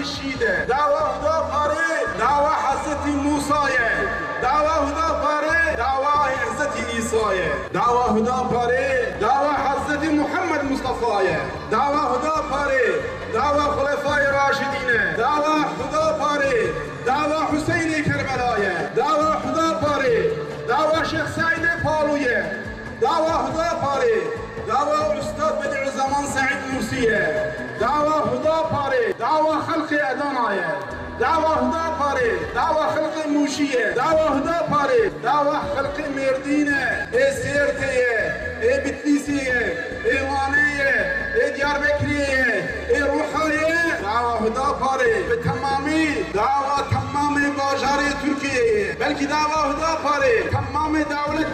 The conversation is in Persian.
کشیده دعوا خدا پاره دعوا حضرت موسیه. دعوا خدا پاره دعوا حضرت عیسایه دعوا خدا پاره دعوا حضرت محمد مصطفیه. دعوا خدا پاره دعوا خلفای راشدینه. دعوا خدا پاره دعوا حسین کربلایه. دعوا خدا پاره دعوا شیخ سعید پالویه. دعوا خدا پاره دعوا استاد بدر زمان سعید موسیه. دعوا خدا پاره دعوة خلق ادانایه دعوة هدا پاره. دعوة خلق موشیه. دعوة هدا پاره. دعوة خلق مردینه. ای سیرتیه ای بتلیسیه. ای وانیه. ای دیاربکریه. ای روحایه دعوة هدا پاره. به تمامی. دعوة تمام باجار ترکیه. بلکه دعوة هدا پاره. تمام دولت